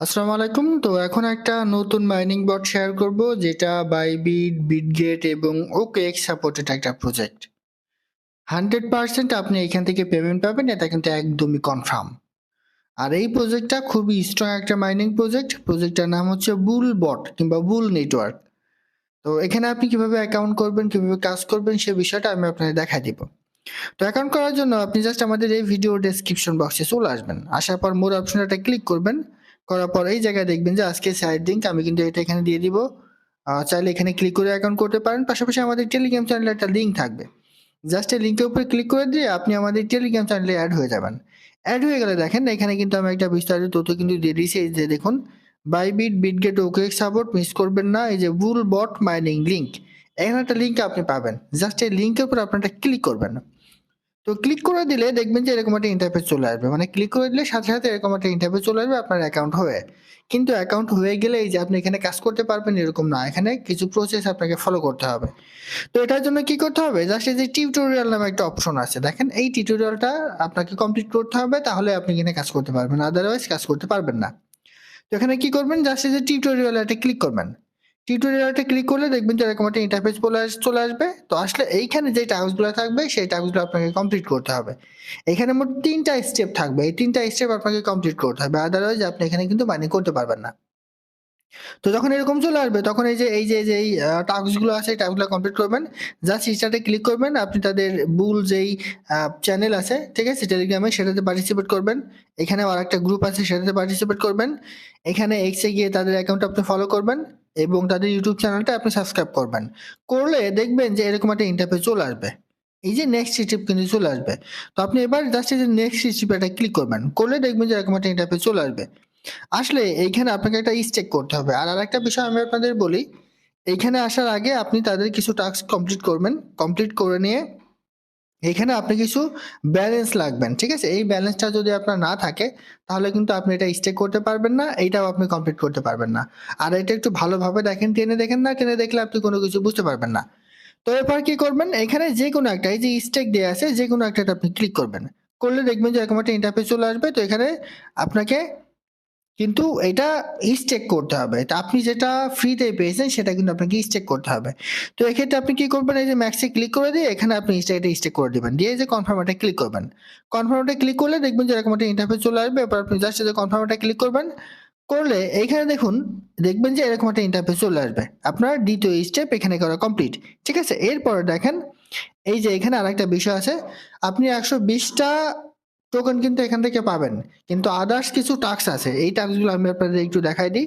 আসসালামু আলাইকুম। তো এখন একটা নতুন মাইনিং বট শেয়ার করব যেটা বাইবিট, বিটগেট এবং ওকে এক্স সাপোর্টেড একটা প্রজেক্ট। 100% আপনি এখান থেকে পেমেন্ট পাবেন এটা কিন্তু একদমই কনফার্ম। আর এই প্রজেক্টটা খুবই স্ট্রং একটা মাইনিং প্রজেক্ট। প্রজেক্টটার নাম হচ্ছে বুল বট কিংবা বুল নেটওয়ার্ক। তো এখানে আপনি কীভাবে অ্যাকাউন্ট করবেন, কীভাবে কাজ করবেন সে বিষয়টা আমি আপনাকে দেখায় দিব। তো অ্যাকাউন্ট করার জন্য আপনি জাস্ট আমাদের এই ভিডিও ডেসক্রিপশন বক্সে চলে আসবেন। আসার পর মোর অপশনটা ক্লিক করবেন। করার পর এই জায়গায় দেখবেন যে আজকে সাইড লিঙ্ক আমি কিন্তু এটা এখানে দিয়ে দিব। চাইলে এখানে ক্লিক করে অ্যাকাউন্ট করতে পারেন। পাশাপাশি আমাদের টেলিগ্রাম চ্যানেলে একটা লিঙ্ক থাকবে। জাস্ট এই লিঙ্কের উপরে ক্লিক করে দিয়ে আপনি আমাদের টেলিগ্রাম চ্যানেলে অ্যাড হয়ে যাবেন। অ্যাড হয়ে গেলে দেখেন এখানে কিন্তু আমি একটা বিস্তারিত তথ্য কিন্তু দিয়ে দিয়েছি এই যে দেখুন Bybit, Bitget, OK support miss করবেন না। এই যে বুল বট মাইনিং লিঙ্ক এখানে একটা লিঙ্ক আপনি পাবেন। জাস্ট এই লিঙ্কের উপর আপনারা ক্লিক করবেন। তো ক্লিক করে দিলে দেখবেন যে এরকম একটা ইন্টারফেস চলে আসবে। মানে ক্লিক করে দিলে সাথে, সাথে এরকম একটা ইন্টারফেস চলে আসবে আপনার অ্যাকাউন্ট হয়ে। কিন্তু অ্যাকাউন্ট হয়ে গেলে এই যে আপনি এখানে কাজ করতে পারবেন এরকম না। এখানে কিছু প্রসেস আপনাকে ফলো করতে হবে। তো এটার জন্য কি করতে হবে? জাস্ট এই যে টিউটোরিয়াল নামে একটা অপশন আছে। দেখেন এই টিউটোরিয়ালটা আপনাকে কমপ্লিট করতে হবে তাহলে আপনি এখানে কাজ করতে পারবেন। আদারওয়াইজ কাজ করতে পারবেন না। তো এখানে কি করবেন? জাস্ট এই যে টিউটোরিয়াল একটা ক্লিক করবেন। টিউটোরিয়ালটা ক্লিক করলে দেখবেন যে এরকম একটা ইন্টারফেস চলে চলে আসবে। তো আসলে এইখানে যে টাস্কগুলো থাকবে সেই টাস্কগুলো আপনাকে কমপ্লিট করতে হবে। এখানে মোট ৩ টা স্টেপ থাকবে। এই ৩ টা স্টেপ আপনাকে কমপ্লিট করতে হবে। আদারওয়াইজ আপনি এখানে কিন্তু মাইনিং করতে পারবেন না। তো যখন এরকম চলে আসবে তখন এই যে এই যে যে এই টাস্কগুলো আছে এই টাস্কগুলো কমপ্লিট করবেন। জাস্ট স্টার্টে ক্লিক করবেন। আপনি তাদের বুল যেই চ্যানেল আছে, ঠিক আছে? টেলিগ্রামে সেটাতে পার্টিসিপেট করবেন। এখানেও আরেকটা গ্রুপ আছে সেটাতে পার্টিসিপেট করবেন। এখানে এক্স গিয়ে তাদের অ্যাকাউন্ট আপনি ফলো করবেন এবং তাদের ইউটিউব চ্যানেলটা আপনি সাবস্ক্রাইব করবেন। করলে দেখবেন যে এরকম একটা ইন্টারফেস চলে আসবে। এই যে নেক্সট স্টেপ কিন্তু চলে আসবে। তো আপনি এবার জাস্ট এই যে নেক্সট স্টেপে একটা ক্লিক করবেন। করলে দেখবেন যে এরকম একটা ইন্টারফেস চলে আসবে। আসলে এইখানে আপনাকে একটা স্টেক করতে হবে। আর আরেকটা বিষয় আমি আপনাদের বলি, এইখানে আসার আগে আপনি তাদের কিছু টাস্ক কমপ্লিট করবেন। কমপ্লিট করে নিয়ে এখানে আপনি কিছু ব্যালেন্স লাগবেন। ঠিক আছে? এই ব্যালেন্সটা যদি আপনার না থাকে তাহলে কিন্তু আপনি এটা স্টেক করতে পারবেন না। এইটাও আপনি কমপ্লিট করতে পারবেন না। আর এটা একটু ভালোভাবে দেখেন, টেনে দেখেন না, টেনে দেখলে আপনি কোনো কিছু বুঝতে পারবেন না। তো এরপর কি করবেন? এখানে যে কোনো একটা এই যে স্টেক দেয়া আছে যে কোনো একটা আপনি ক্লিক করবেন। করলে দেখবেন যে এরকম একটা ইন্টারফেস চলে আসবে। তো এখানে আপনাকে কিন্তু এটা স্টেক করতে হবে। তা আপনি যেটা ফ্রিতে পেয়েছেন সেটা কিন্তু আপনাকে স্টেক করতে হবে। তো এক্ষেত্রে আপনি কি করবেন? এই যে ম্যাক্সে ক্লিক করে দিয়ে এখানে আপনি এটা স্টেক করে দিবেন। দিয়ে যে কনফার্ম এ ক্লিক করবেন। কনফার্ম এ ক্লিক করলে দেখবেন যে এরকম একটা ইন্টারফেস চলে আসবে। এরপর আপনি জাস্ট যে কনফার্ম ক্লিক করবেন। করলে এইখানে দেখুন, দেখবেন যে এরকম একটা ইন্টারফেস চলে আসবে। আপনার দ্বিতীয় স্টেপ এখানে করা কমপ্লিট। ঠিক আছে? এরপরে দেখেন, এই যে এখানে আরেকটা বিষয় আছে। আপনি ১২০ টা টোকেন কিন্তু এখান থেকে পাবেন। কিন্তু আদার্স কিছু টাস্ক আছে। এই টাস্কগুলো আমি আপনাদের একটু দেখাই দিই।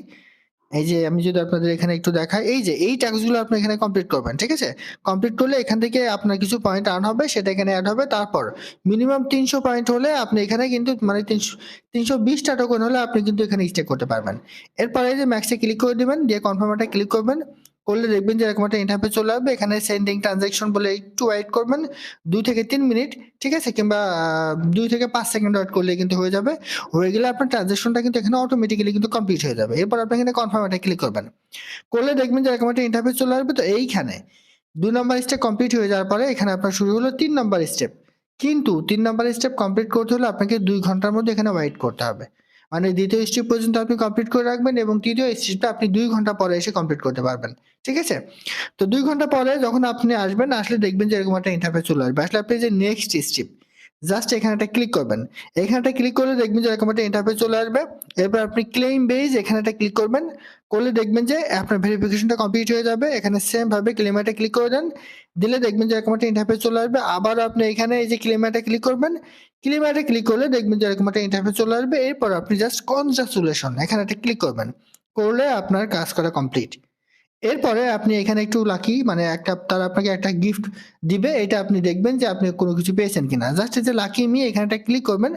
এই যে আমি যদি আপনাদের এখানে একটু দেখাই, এই যে এই টাস্কগুলো আপনি এখানে কমপ্লিট করবেন। ঠিক আছে? কমপ্লিট করলে এখান থেকে আপনার কিছু পয়েন্ট আর্ন হবে সেটা এখানে অ্যাড হবে। তারপর মিনিমাম ৩০০ পয়েন্ট হলে আপনি এখানে কিন্তু মানে তিনশো তিনশো বিশটা টোকেন হলে আপনি কিন্তু এখানে স্টেক করতে পারবেন। এরপরে এই যে ম্যাক্সে ক্লিক করে দিবেন। দিয়ে কনফার্ম এ ক্লিক করবেন। করলে দেখবেন যে এরকম একটা ইন্টারফেস চলে আসবে। এখানে সেন্ডিং ট্রান্সেকশন বলে একটু ওয়েট করবেন ২ থেকে তিন মিনিট। ঠিক আছে? কিংবা দুই থেকে পাঁচ সেকেন্ড ওয়েট করলে কিন্তু হয়ে যাবে। হয়ে গেলে আপনার ট্রান্সেকশনটা কিন্তু এখানে অটোমেটিক্যালি কিন্তু কমপ্লিট হয়ে যাবে। এরপর আপনি এখানে কনফার্ম এ ক্লিক করবেন। করলে দেখবেন যে এরকম একটা ইন্টারফেস চলে আসবে। তো এইখানে ২ নাম্বার স্টেপ কমপ্লিট হয়ে যাওয়ার পরে এখানে আপনার শুরু হলো তিন নাম্বার স্টেপ। কিন্তু তিন নাম্বার স্টেপ কমপ্লিট করতে হলে আপনাকে ২ ঘণ্টার মধ্যে এখানে ওয়েট করতে হবে। মানে দ্বিতীয় স্টেপ পর্যন্ত আপনি কমপ্লিট করে রাখবেন এবং তৃতীয় স্টেপটা আপনি দুই ঘণ্টা পরে এসে কমপ্লিট করতে পারবেন। ঠিক আছে? তো দুই ঘণ্টা পরে যখন আপনি আসবেন, আসলে দেখবেন যে এরকম একটা ইন্টারফেস চলে আসবে। আসলে আপনি যে নেক্সট স্টেপ জাস্ট এখানে একটা ক্লিক করবেন। এখানে একটা ক্লিক করলে দেখবেন যে এরকম একটা ইন্টারফেস চলে আসবে। এরপর আপনি ক্লেইম বেজ এখানে একটা ক্লিক করবেন। করলে দেখবেন যে আপনার ভেরিফিকেশনটা কমপ্লিট হয়ে যাবে। এখানে সেম ভাবে ক্লেইম এ ক্লিক করে দেন। দিলে দেখবেন যে এরকম একটা ইন্টারফেস চলে আসবে। আবারও আপনি এখানে এই যে ক্লেইম এ ক্লিক করবেন। ক্লেইম এ ক্লিক করলে দেখবেন যে এরকম একটা ইন্টারফেস চলে আসবে। এরপর আপনি জাস্ট কনগ্রাচুলেশন এখানে একটা ক্লিক করবেন। করলে আপনার কাজ করা কমপ্লিট। এরপরে আপনি এখানে একটু লাকি মানে একটা তারা আপনাকে একটা গিফট দিবে। এটা আপনি দেখবেন যে আপনি কোনো কিছু পেয়েছেন কিনা। জাস্ট যে লাকি মি এখানে একটা ক্লিক করবেন।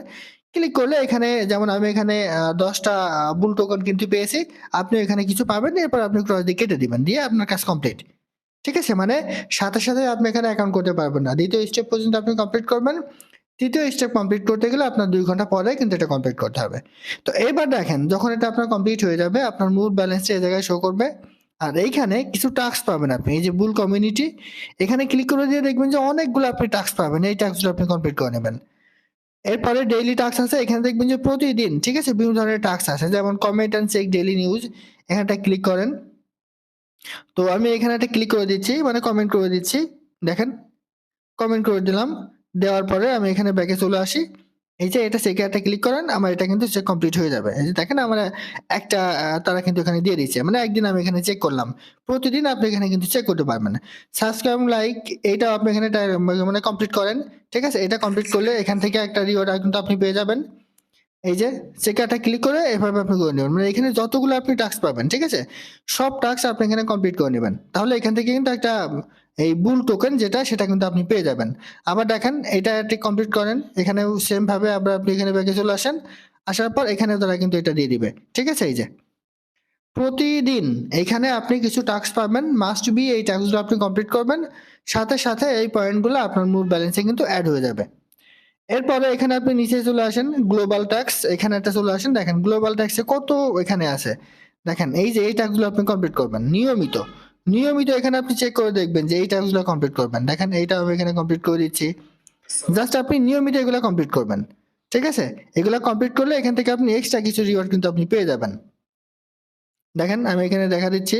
ক্লিক করলে এখানে যেমন আমি এখানে দশটা ১০ বুল টোকেন কিন্তু পেয়েছি। আপনি এখানে কিছু পাবেন। এরপর আপনি ক্রস দিয়ে কেটে দিবেন। দিয়ে আপনার কাজ কমপ্লিট। ঠিক আছে? মানে সাথে, সাথে আপনি এখানে অ্যাকাউন্ট করতে পারবেন না। দ্বিতীয় স্টেপ পর্যন্ত আপনি কমপ্লিট করবেন। তৃতীয় স্টেপ কমপ্লিট করতে গেলে আপনার দুই ঘণ্টা পরে কিন্তু এটা কমপ্লিট করতে হবে। তো এবার দেখেন, যখন এটা আপনার কমপ্লিট হয়ে যাবে, আপনার মূল ব্যালেন্সটা এই জায়গায় শো করবে। আর এইখানে কিছু টাস্ক পাবেন আপনি। এই যে বুল কমিউনিটি এখানে ক্লিক করে দিয়ে দেখবেন যে অনেকগুলো আপনি টাস্ক পাবেন। এই টাস্কগুলো আপনি কমপ্লিট করে নেবেন। এরপরে ডেইলি টাস্ক আছে, এখানে দেখবেন যে প্রতিদিন, ঠিক আছে, বিভিন্ন ধরনের টাস্ক আছে, যেমন comment and check daily news এখানটা ক্লিক করেন তো আমি এখানে একটা ক্লিক করে দিচ্ছি মানে কমেন্ট করে দিচ্ছি, দেখেন কমেন্ট করে দিলাম দেওয়ার পরে আমি এখানে ব্যাকে চলে আসি। এই যে এটা একটা ক্লিক করেন, আমার এটা কিন্তু চেক কমপ্লিট হয়ে যাবে। এই যে দেখেন আমার একটা তারা কিন্তু এখানে দিয়ে দিচ্ছে মানে একদিন আমি এখানে চেক করলাম। প্রতিদিন আপনি এখানে কিন্তু চেক করতে পারবেন। সাবস্ক্রাইব লাইক এইটা আপনি এখানে মানে কমপ্লিট করেন। ঠিক আছে? এটা কমপ্লিট করলে এখান থেকে একটা রিওয়ার্ড কিন্তু আপনি পেয়ে যাবেন। এই যে চেকারটা ক্লিক করে এভাবে আপনি করে নেবেন। মানে এখানে যতগুলো আপনি টাস্ক পাবেন, ঠিক আছে? সব টাস্ক আপনি এখানে কমপ্লিট করে নেবেন। তাহলে এখান থেকে কিন্তু একটা এই বুল টোকেন যেটা, সেটা কিন্তু আপনি পেয়ে যাবেন। আবার দেখেন, এটা কমপ্লিট করেন, এখানেও সেম ভাবে আবার আপনি এখানে ব্যাকে চলে আসেন, আসার পর এখানে তারা কিন্তু এটা দিয়ে দিবে। ঠিক আছে, এই যে। প্রতিদিন এখানে আপনি কিছু টাস্ক পাবেন মাস্ট বি এই টাস্কগুলো আপনি কমপ্লিট করবেন, সাথে সাথে এই পয়েন্টগুলো আপনার মূল ব্যালেন্সে কিন্তু অ্যাড হয়ে যাবে। এরপরে এখানে আপনি নিচে চলে আসেন গ্লোবাল ট্যাক্স এখানে একটা চলে আসেন, দেখেন গ্লোবাল ট্যাক্সে কত এখানে আছে। দেখেন, এই যে এই ট্যাক্সগুলো আপনি কমপ্লিট করবেন, নিয়মিত। নিয়মিত এখানে আপনি চেক করে দেখবেন যে এই ট্যাক্সগুলো কমপ্লিট করবেন। দেখেন, এইটা আমি এখানে কমপ্লিট করে দিচ্ছি। জাস্ট আপনি নিয়মিত এগুলো কমপ্লিট করবেন। ঠিক আছে? এগুলো কমপ্লিট করলে এখান থেকে আপনি এক্সট্রা কিছু রিওয়ার্ড কিন্তু আপনি পেয়ে যাবেন। দেখেন, আমি এখানে দেখা দিচ্ছি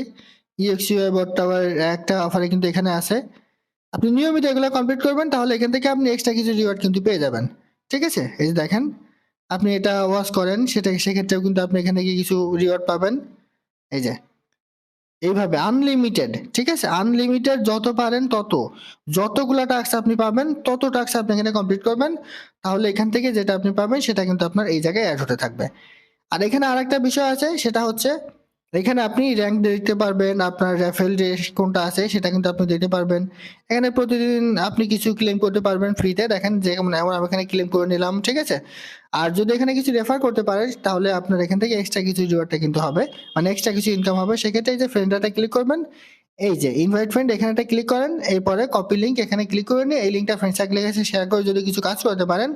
ইউএক্সইউআই বট টাওয়ার একটা অফারে কিন্তু এখানে আছে। আপনি নিয়মিত এগুলো কমপ্লিট করবেন, তাহলে এখান থেকে আপনি এক্সট্রা কিছু রিওয়ার্ড কিন্তু পেয়ে যাবেন। ঠিক আছে? এই যে দেখেন, আপনি এটা ওয়াশ করেন, সেটা, সেক্ষেত্রেও কিন্তু আপনি এখান থেকে কিছু রিওয়ার্ড পাবেন। এই যে এইভাবে আনলিমিটেড ঠিক আছে? আনলিমিটেড যত পারেন তত। যতগুলো টাস্ক আপনি পাবেন, তত টাস্ক আপনি এখানে কমপ্লিট করবেন। তাহলে এখান থেকে যেটা আপনি পাবেন, সেটা কিন্তু আপনার এই জায়গায় অ্যাড হতে থাকবে। আর এখানে আরেকটা বিষয় আছে, সেটা হচ্ছে এখানে আপনি র্যাঙ্ক দেখতে পারবেন, আপনার র্যাফেল যে কোনটা আছে সেটা কিন্তু আপনি দেখতে পারবেন। এখানে প্রতিদিন আপনি কিছু ক্লেম করতে পারবেন ফ্রিতে দেখেন যেমন এমন আমি এখানে ক্লেম করে নিলাম, ঠিক আছে? আর যদি এখানে কিছু রেফার করতে পারে, তাহলে আপনার এখান থেকে এক্সট্রা কিছু রিওয়ার্ডটা কিন্তু হবে। মানে এক্সট্রা কিছু ইনকাম হবে। সেক্ষেত্রে এই যে ফ্রেন্ডটা ক্লিক করবেন, এই যে ইনভাইট ফ্রেন্ড এখানে একটা ক্লিক করেন, এরপরে কপি লিঙ্ক এখানে ক্লিক করে নিয়ে, এই লিঙ্কটা ফ্রেন্ড সার্কেলের শেয়ার করে যদি কিছু কাজ করতে পারেন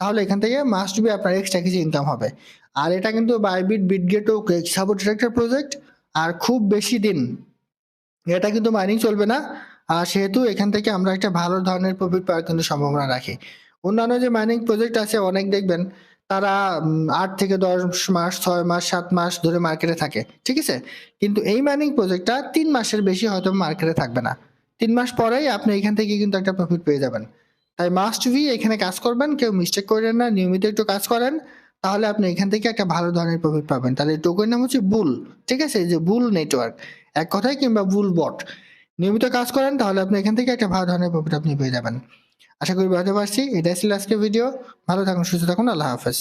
তাহলে এখান থেকে মাস্ট বি আপনার এক্সট্রা কিছু ইনকাম হবে। আর এটা কিন্তু বাইবিট বিটগেট ও সাপোর্টেড একটা প্রজেক্ট আর খুব বেশি দিন এটা কিন্তু মাইনিং চলবে না। আর সেহেতু এখান থেকে আমরা একটা ভালো ধরনের প্রফিট পাওয়ার কিন্তু সম্ভাবনা রাখি। অন্যান্য যে মাইনিং প্রজেক্ট আছে, অনেক দেখবেন, তারা আট থেকে দশ মাস, ছয় মাস, সাত মাস ধরে মার্কেটে থাকে, ঠিক আছে? কিন্তু এই মাইনিং প্রজেক্টটা তিন মাসের বেশি হয়তো মার্কেটে থাকবে না। তিন মাস পরেই আপনি এখান থেকে কিন্তু একটা প্রফিট পেয়ে যাবেন। তাই মাস্ট বি এখানে কাজ করবেন, কেউ মিস্টেক করেন না, নিয়মিত একটু কাজ করেন, তাহলে আপনি এখান থেকে একটা ভালো ধরনের প্রফিট পাবেন। তাহলে টোকেন নাম হচ্ছে বুল ঠিক আছে? যে বুল নেটওয়ার্ক এক কথায় কিংবা বুল বট নিয়মিত কাজ করেন, তাহলে আপনি এখান থেকে একটা ভালো ধরনের প্রফিট আপনি পেয়ে যাবেন। আশা করি বুঝতে পারছি, এটাই ছিল আজকের ভিডিও ভালো থাকুন, সুস্থ থাকুন, আল্লাহ হাফেজ।